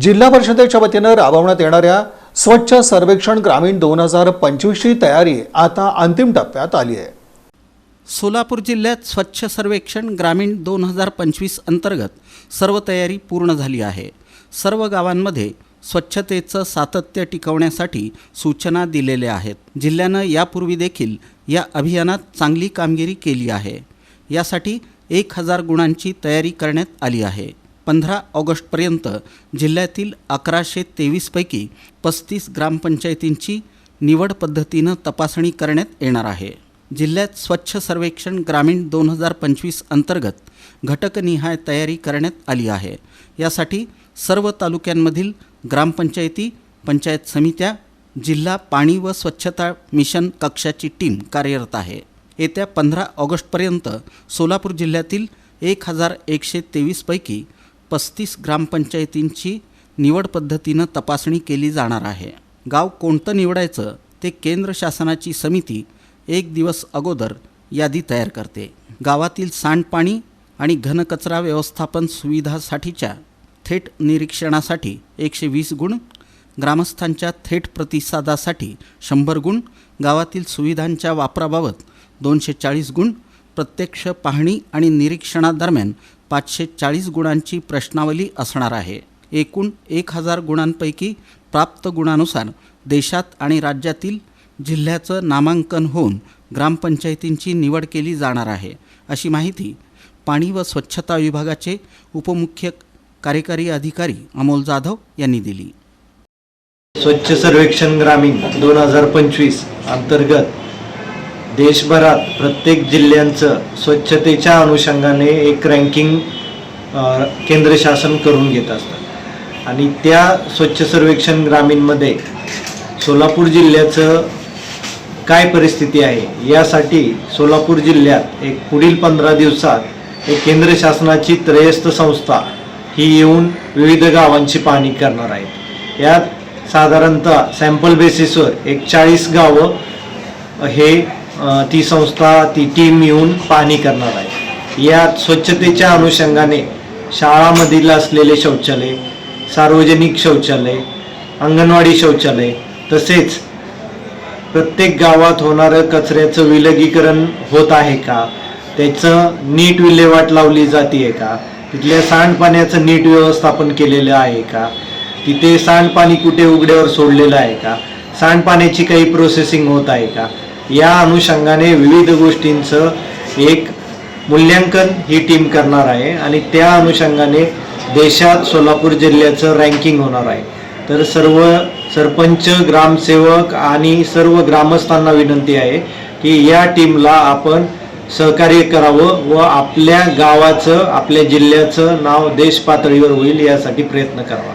जिल्हा परिषदेच्या वतीनं राबवण्यात येणाऱ्या स्वच्छ सर्वेक्षण ग्रामीण दोन हजार पंचवीसची तयारी आता अंतिम टप्प्यात आली आहे. सोलापूर जिल्ह्यात स्वच्छ सर्वेक्षण ग्रामीण दोन हजार पंचवीस अंतर्गत सर्व तयारी पूर्ण झाली आहे. सर्व गावांमध्ये स्वच्छतेचं सातत्य टिकवण्यासाठी सूचना दिलेल्या आहेत. जिल्ह्यानं यापूर्वी देखील या अभियानात चांगली कामगिरी केली आहे. यासाठी एक हजार गुणांची तयारी करण्यात आली आहे. पंधरा ऑगस्टपर्यंत जिल्ह्यातील अकराशे तेवीसपैकी पस्तीस ग्रामपंचायतींची निवड पद्धतीनं तपासणी करण्यात येणार आहे. जिल्ह्यात स्वच्छ सर्वेक्षण ग्रामीण दोन हजार पंचवीस अंतर्गत घटकनिहाय तयारी करण्यात आली आहे. यासाठी सर्व तालुक्यांमधील ग्रामपंचायती पंचायत समित्या जिल्हा पाणी व स्वच्छता मिशन कक्षाची टीम कार्यरत आहे. येत्या पंधरा ऑगस्टपर्यंत सोलापूर जिल्ह्यातील एक हजार एकशे तेवीसपैकी पस्तीस ग्रामपंचायतींची निवड पद्धतीनं तपासणी केली जाणार आहे. गाव कोणतं निवडायचं ते केंद्र शासनाची समिती एक दिवस अगोदर यादी तयार करते. गावातील सांडपाणी आणि घनकचरा व्यवस्थापन सुविधासाठीच्या थेट निरीक्षणासाठी एकशे वीस गुण ग्रामस्थांच्या थेट प्रतिसादासाठी शंभर गुण गावातील सुविधांच्या वापराबाबत दोनशे चाळीस गुण प्रत्यक्ष पाहणी आणि निरीक्षणादरम्यान पाचशे चाळीस गुणांची प्रश्नावली असणार आहे. एकूण एक हजार गुणांपैकी प्राप्त गुणानुसार देशात आणि राज्यातील जिल्ह्याचं नामांकन होऊन ग्रामपंचायतींची निवड केली जाणार आहे. अशी माहिती पाणी व स्वच्छता विभागाचे उपमुख्य कार्यकारी अधिकारी अमोल जाधव यांनी दिली. स्वच्छ सर्वेक्षण ग्रामीण दोन हजार पंचवीस अंतर्गत देशभरात प्रत्येक जिल्ह्यांचं स्वच्छतेच्या अनुषंगाने एक रँकिंग केंद्र शासन करून घेत असतं. आणि त्या स्वच्छ सर्वेक्षण ग्रामीणमध्ये सोलापूर जिल्ह्याचं काय परिस्थिती आहे यासाठी सोलापूर जिल्ह्यात एक पुढील पंधरा दिवसात एक केंद्र शासनाची त्रयस्थ संस्था ही येऊन विविध गावांची पाहणी करणार आहे यात साधारणतः सॅम्पल बेसिसवर एक चाळीस गावं हे ती संस्था ती टीम येऊन पाहणी करणार आहे. या स्वच्छतेच्या अनुषंगाने शाळामधील असलेले शौचालय सार्वजनिक शौचालय अंगणवाडी शौचालय तसेच प्रत्येक गावात होणारं कचऱ्याचं विलगीकरण होत आहे का? त्याचं नीट विल्हेवाट लावली जाते का? तिथल्या सांडपाण्याचं नीट व्यवस्थापन केलेलं आहे का? तिथे सांडपाणी कुठे उघड्यावर सोडलेलं आहे का? सांडपाण्याची काही प्रोसेसिंग होत आहे का? या अनुषंगाने विविध गोष्टींचं एक मूल्यांकन ही टीम करणार आहे आणि त्या अनुषंगाने देशात सोलापूर जिल्ह्याचं रँकिंग होणार आहे. तर सर्व सरपंच ग्रामसेवक आणि सर्व ग्रामस्थांना विनंती आहे की या टीमला आपण सहकार्य करावं व आपल्या गावाचं आपल्या जिल्ह्याचं नाव देश पातळीवर होईल यासाठी प्रयत्न करावा.